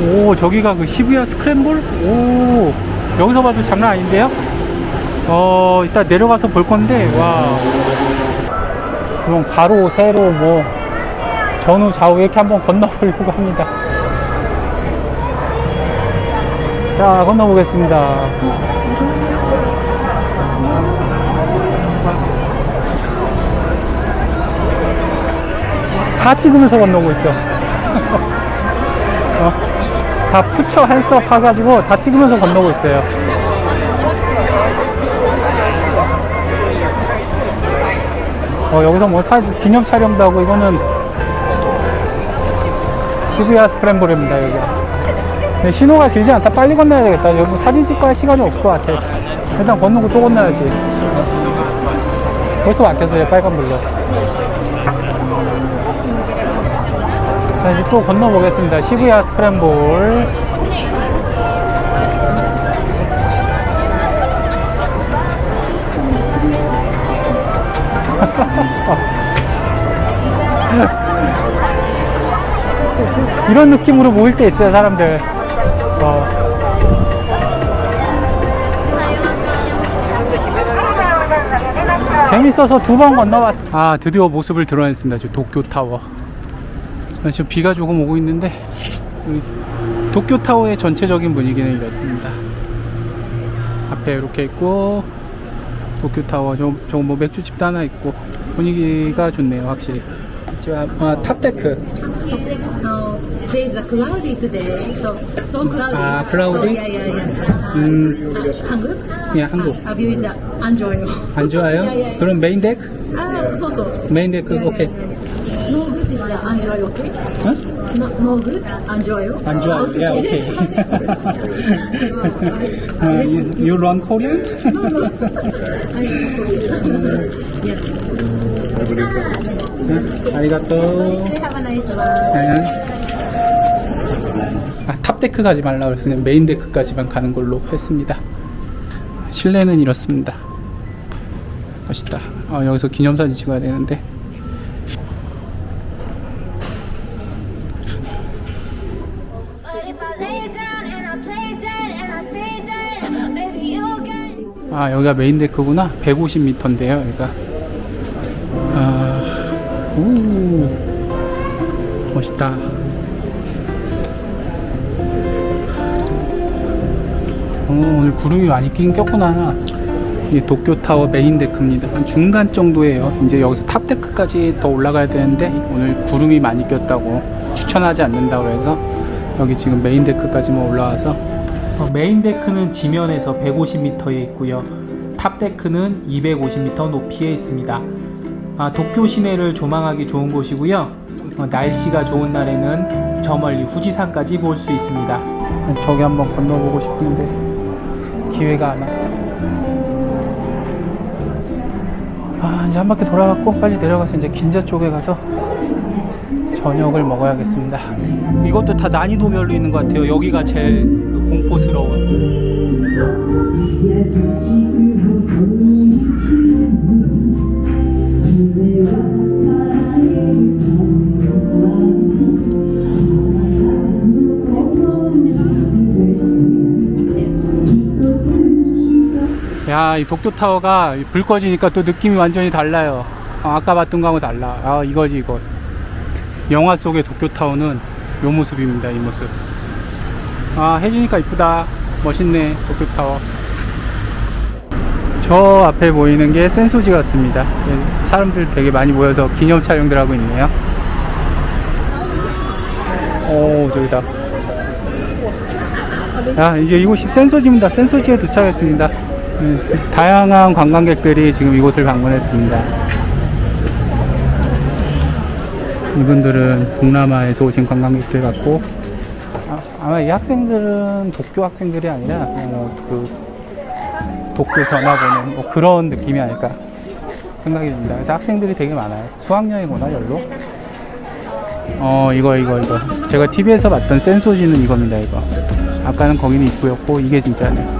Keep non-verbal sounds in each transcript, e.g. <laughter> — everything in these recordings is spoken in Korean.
오 저기가 그 시부야 스크램블? 오 여기서 봐도 장난 아닌데요? 어 이따 내려가서 볼 건데 와 그럼 가로 세로 뭐 전후 좌우 이렇게 한번 건너보려고 합니다. 자 건너보겠습니다. 다 찍으면서 건너고 있어. <laughs> 어, 다 푸처 핸스업 해가지고 다 찍으면서 건너고 있어요. 어, 여기서 뭐 사, 기념 촬영도 하고 이거는 시부야 스크램블입니다. 근데 신호가 길지 않다. 빨리 건너야 되겠다. 여기 사진 찍고 할 시간이 없을 것 같아. 일단 건너고 또 건너야지. 벌써 막혔어요, 빨간 불로. 자, 이제 또 건너 보겠습니다. 시부야 스크램블. <laughs> 이런 느낌으로 모일 때 있어요, 사람들. 어. 재밌어서 두 번 건너봤어. 아, 드디어 모습을 드러냈습니다. 저 도쿄 타워. 아, 지금 비가 조금 오고 있는데 여기 도쿄 타워의 전체적인 분위기는 이렇습니다. 앞에 이렇게 있고 도쿄 타워 저, 저거 뭐 맥주집도 하나 있고 분위기가 좋네요 확실히 저, 아, 탑데크 there's a cloudy today, so so cloudy. Cloudy? So, yeah, yeah, yeah. 음, 한국? 예, 한국 is uh, 안 좋아요. 안 좋아요? Yeah, <laughs> yeah. 그럼 메인 데크? 아. 메인 데크 오케이 안 좋아요, okay? 어? No, no good 안 좋아요. 안 좋아요 아, you, you run Korean? No, no. I yeah. 아리가또 Have a nice one. 아, 탑데크 가지 말라 그냥 메인 데크까지만 가는 걸로 했습니다. 실내는 이렇습니다. 멋있다. 아, 여기서 기념사진 찍어야 되는데. 아, 여기가 메인 데크구나. 150m인데요, 여기가. 아, 오, 멋있다. 어, 오늘 구름이 많이 끼긴 꼈구나. 이 도쿄타워 메인 데크입니다. 한 중간 정도예요. 이제 여기서 탑 데크까지 더 올라가야 되는데 오늘 구름이 많이 꼈다고 추천하지 않는다고 해서 여기 지금 메인 데크까지만 올라와서 어, 메인 데크는 지면에서 150m에 있고요. 탑 데크는 250m 높이에 있습니다. 아, 도쿄 시내를 조망하기 좋은 곳이고요. 어, 날씨가 좋은 날에는 저 멀리 후지산까지 볼 수 있습니다. 저기 한번 건너보고 싶은데 기회가 안 와. 아, 이제 한 바퀴 돌아갔고 빨리 내려가서 이제 긴자 쪽에 가서 저녁을 먹어야겠습니다. 이것도 다 난이도별로 있는 것 같아요. 여기가 제일 그 공포스러운. 야, 이 도쿄타워가 불 꺼지니까 또 느낌이 완전히 달라요. 아, 아까 봤던 거하고 달라. 아, 이거지, 이거. 영화 속의 도쿄타워는 요 모습입니다, 이 모습. 아, 해지니까 이쁘다. 멋있네, 도쿄타워. 저 앞에 보이는 게 센소지 같습니다. 예, 사람들 되게 많이 모여서 기념 촬영들 하고 있네요. 오, 저기다. 야, 이제 이곳이 센소지입니다. 센소지에 도착했습니다. 음, 다양한 관광객들이 지금 이곳을 방문했습니다. 이분들은 동남아에서 오신 관광객들 같고, 아, 마 이 학생들은 도쿄 학생들이 아니라, 어, 그, 도쿄 변화 보는 뭐 그런 느낌이 아닐까 생각이 듭니다. 그래서 학생들이 되게 많아요. 수학여행이구나, 열로. 어, 이거, 이거, 이거. 제가 TV에서 봤던 센소지는 이겁니다, 이거. 아까는 거기는 입구였고, 이게 진짜네요.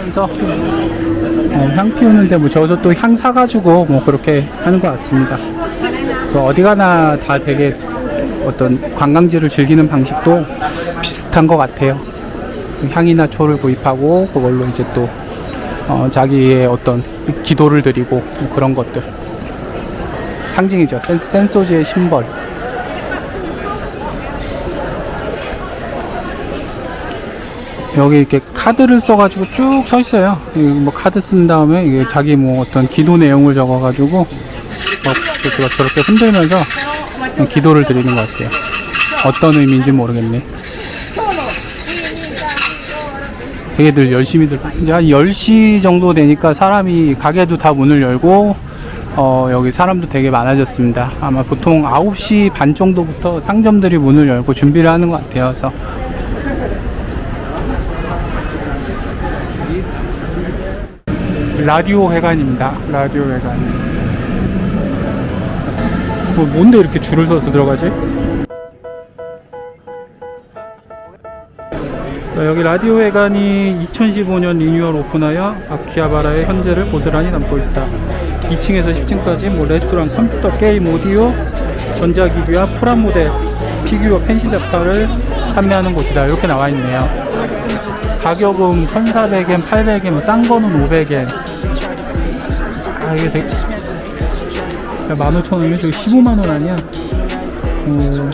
그래서 어, 향 피우는데 뭐 저도 또 향 사가지고 뭐 그렇게 하는 것 같습니다. 그 어디 가나 다 되게 어떤 관광지를 즐기는 방식도 비슷한 것 같아요. 향이나 초를 구입하고 그걸로 이제 또 어, 자기의 어떤 기도를 드리고 뭐 그런 것들 상징이죠. 센, 센소지의 심벌. 여기 이렇게 카드를 써가지고 쭉 서 있어요. 이뭐 카드 쓴 다음에 이게 자기 뭐 어떤 기도 내용을 적어가지고 뭐 이렇게 저렇게 흔들면서 기도를 드리는 것 같아요. 어떤 의미인지 모르겠네. 되게들 열심히들 이제 한 10시 정도 되니까 사람이 가게도 다 문을 열고 어, 여기 사람도 되게 많아졌습니다. 아마 보통 9시 반 정도부터 상점들이 문을 열고 준비를 하는 것 같아요. 라디오 회관입니다. 라디오 회관. 뭐 뭔데 이렇게 줄을 서서 들어가지? 자, 여기 라디오 회관이 2015년 리뉴얼 오픈하여 아키하바라의 현재를 고스란히 담고 있다. 2층에서 10층까지 뭐 레스토랑, 컴퓨터, 게임, 오디오, 전자기기와 프라모델, 피규어, 펜시 잡화를 판매하는 곳이다. 이렇게 나와 있네요. 가격은 1,400엔, 800엔, 뭐싼 거는 500엔. 아, 이게 되게. 15,000원이면 저기 15만원 아니야? 어.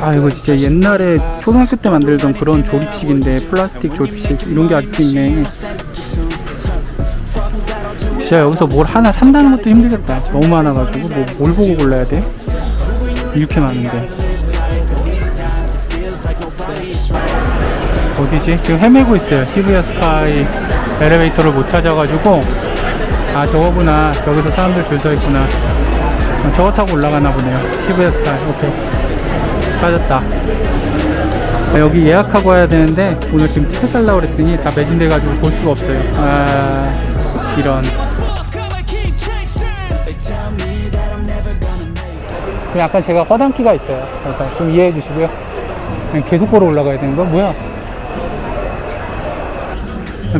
아 이거 진짜 옛날에 초등학교 때 만들던 그런 조립식인데 플라스틱 조립식 이런 게 아직도 있네 진짜 여기서 뭘 하나 산다는 것도 힘들겠다 너무 많아가지고 뭐, 뭘 보고 골라야 돼? 이렇게 많은데 어디지? 지금 헤매고 있어요 시부야 스카이 엘리베이터를 못 찾아가지고 아 저거구나 저기서 사람들 줄 서 있구나 어, 저거 타고 올라가나 보네요 시부야 스카이 오케이 빠졌다. 아, 여기 예약하고 와야 되는데 오늘 지금 티켓 살라고 그랬더니 다 매진돼 가지고 볼 수가 없어요. 아 이런. 그 약간 제가 허당키가 있어요. 그래서 좀 이해해 주시고요. 그냥 계속 걸어 올라가야 되는 거 뭐야?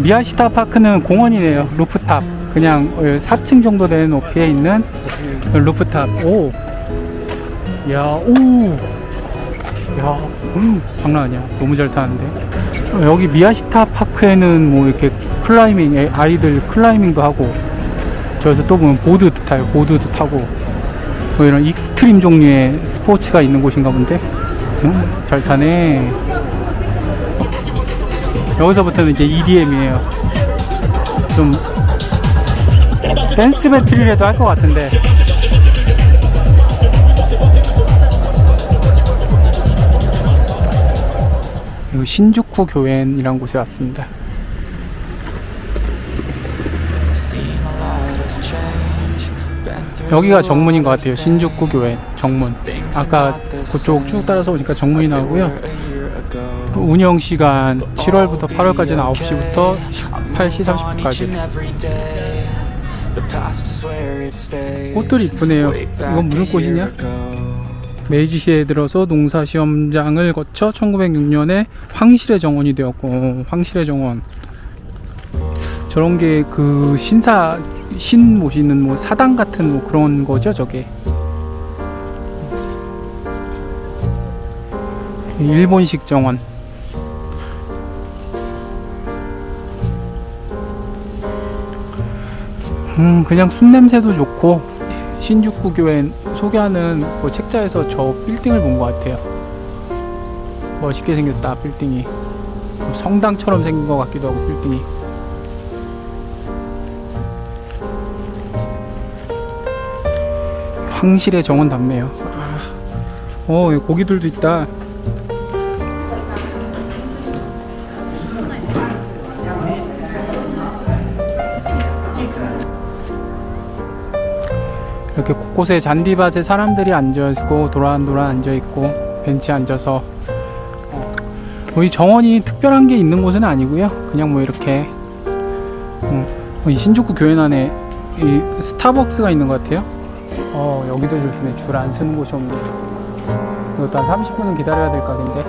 미야시타 파크는 공원이네요. 루프탑. 그냥 4층 정도 되는 높이에 있는 루프탑. 오. 야, 오. 야, 음, 장난 아니야. 너무 잘 타는데. 어, 여기 미야시타 파크에는 뭐 이렇게 클라이밍, 애- 아이들 클라이밍도 하고, 저기서 또 보면 보드도 타요. 보드도 타고, 뭐 이런 익스트림 종류의 스포츠가 있는 곳인가 본데. 음, 잘 타네. 여기서부터는 이제 EDM이에요. 좀, 댄스 배틀이라도 할 것 같은데. 신주쿠 교엔이라는 곳에 왔습니다. 여기가 정문인 것 같아요. 신주쿠 교회 정문. 아까 그쪽 쭉 따라서 오니까 정문이 나오고요. 운영 시간 7월부터 8월까지는 9시부터 18시 30분까지. 꽃들이 이쁘네요. 이건 무슨 꽃이냐? 메이지 시대에 들어서 농사 시험장을 거쳐 1906년에 황실의 정원이 되었고 어, 황실의 정원. 저런 게 그 신사 신 모시는 뭐 사당 같은 뭐 그런 거죠 저게? 일본식 정원 음 그냥 숲 냄새도 좋고 신주쿠 교회 소개하는 뭐 책자에서 저 빌딩을 본 것 같아요. 멋있게 생겼다 빌딩이 성당처럼 생긴 것 같기도 하고 빌딩이. 황실의 정원 답네요. 아, 어 고기들도 있다. 이렇게 곳곳에 잔디밭에 사람들이 앉아 있고 도란도란 앉아 있고 벤치에 앉아서 어, 뭐이 정원이 특별한 게 있는 곳은 아니고요. 그냥 뭐 이렇게 음, 이 신주쿠 교회 안에 이 스타벅스가 있는 것 같아요. 어 여기도 조심해 줄 안 쓰는 곳이 없네. 이것도 한 30분은 기다려야 될 각인데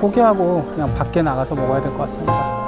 포기하고 그냥 밖에 나가서 먹어야 될 것 같습니다.